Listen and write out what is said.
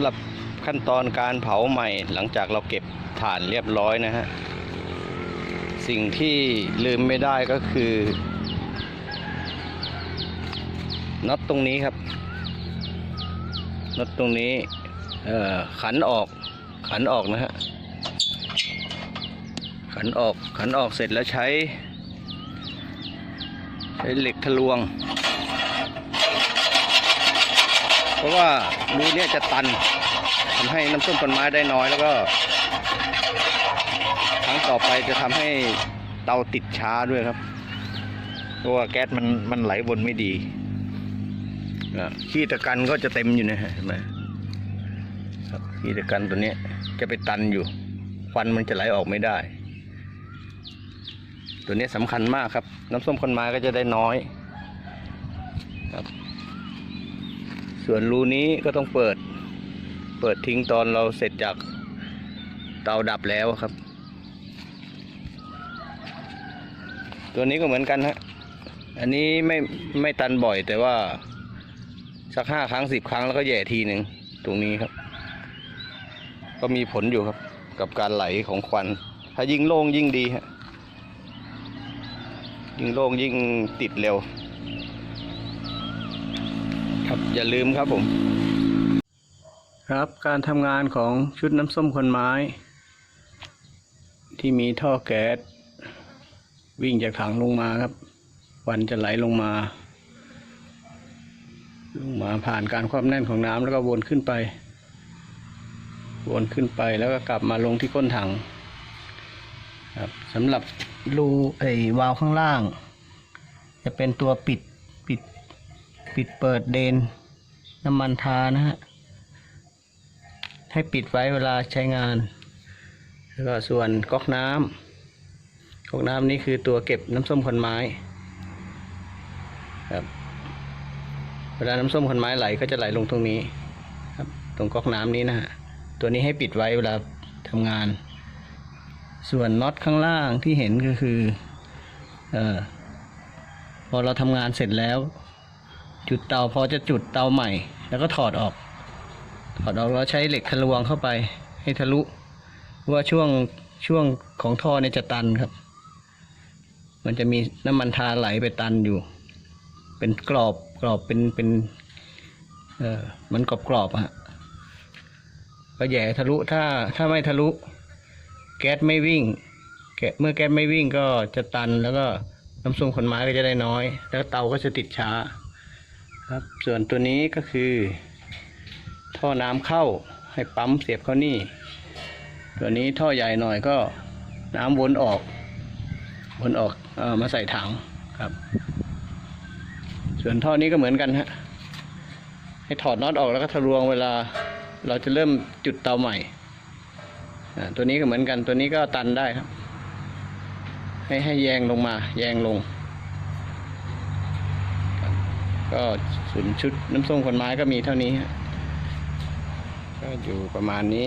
หรับขั้นตอนการเผาใหม่หลังจากเราเก็บถ่านเรียบร้อยนะฮะ สิ่งที่ลืมไม่ได้ก็คือน็อตตรงนี้ครับน็อตตรงนี้ขันออกขันออกนะฮะขันออกขันออกเสร็จแล้วใช้ ใช้เหล็กทะลวง ราะว่ารูเนี่ยจะตันทำให้น้ำส้มผลไม้ได้น้อยแล้วก็ ครั้งต่อไปจะทำให้เตาติดช้าด้วยครับ เพราะว่าแก๊สมันมันไหลวนไม่ดีอะขี้ตะกันก็จะเต็มอยู่นะฮะเห็นไหมครับขี้ตะกันตัวเนี้ยจะไปตันอยู่ควันมันจะไหลออกไม่ได้ ตัวนี้สำคัญมากครับ น้ำส้มคนไม้ก็จะได้น้อยครับ ส่วนรูนี้ก็ต้องเปิด เปิดทิ้งตอนเราเสร็จจากเตาดับแล้วครับ ตัวนี้ก็เหมือนกันฮะ อันนี้ไม่ไม่ตันบ่อยแต่ว่าสักห้าครั้งสิบครั้งแล้วก็แย่ทีหนึ่งตรงนี้ครับ ก็มีผลอยู่ครับ กับการไหลของควัน ถ้ายิ่งโล่งยิ่งดีฮะยิ่งโล่งยิ่งติดเร็ว ครับ อย่าลืมครับผม ครับการทำงานของชุดน้ำส้มคนไม้ ที่มีท่อแก๊สวิ่งจากถังลงมาครับ วันจะไหลลงมา ลงมาผ่านการความแน่นของน้ำแล้วก็วนขึ้นไป วนขึ้นไปแล้วก็กลับมาลงที่ก้นถัง ครับสำหรับรูไอ้วาล์วข้างล่าง จะเป็นตัวปิด ปิดเปิดเดน น้ำมันทานะฮะ ให้ปิดไว้เวลาใช้งาน แล้วก็ส่วนก๊อกน้ำก๊อกน้ำนี่คือตัวเก็บน้ำส้มคนไม้ครับเวลาน้ำส้มคนไม้ไหลก็จะไหลลงตรงนี้ครับ ตรงก๊อกน้ำนี้นะฮะ ตัวนี้ให้ปิดไว้เวลาทำงาน ส่วนน็อตข้างล่างที่เห็นก็คือ เออพอเราทำงานเสร็จแล้ว จุดเตาพอจะจุดเตาใหม่ แล้วก็ถอดออก ถอดออกแล้วใช้เหล็กทะลวงเข้าไป ให้ทะลุเพราะว่าช่วงช่วงของท่อเนี่ยจะตันครับ มันจะมีน้ำมันทาไหลไปตันอยู่ เป็นกรอบกรอบเป็นเป็นเออมันกรอบกรอบอะฮะก็แย่ทะลุถ้าถ้าไม่ทะลุ แก๊สไม่วิ่งแกเมื่อแก๊สไม่วิ่งก็จะตันแล้วก็น้ำส้มขนไม้ก็จะได้น้อย แล้วเตาก็จะติดช้า ครับ ส่วนตัวนี้ก็คือ ท่อน้ำเข้าให้ปั๊มเสียบเข้านี่ ตัวนี้ท่อใหญ่หน่อยก็น้ำวนออก วนออกเออมาใส่ถังครับ ส่วนท่อนี้ก็เหมือนกันฮะให้ถอดน็อตออกแล้วก็ทะลวงเวลาเราจะเริ่มจุดเตาใหม่ตัวนี้ก็เหมือนกันตัวนี้ก็ตันได้ครับ ให้ให้แยงลงมา แยงลง ก็ส่วนชุดน้ำส้มคนไม้ก็มีเท่านี้ก็อยู่ประมาณนี้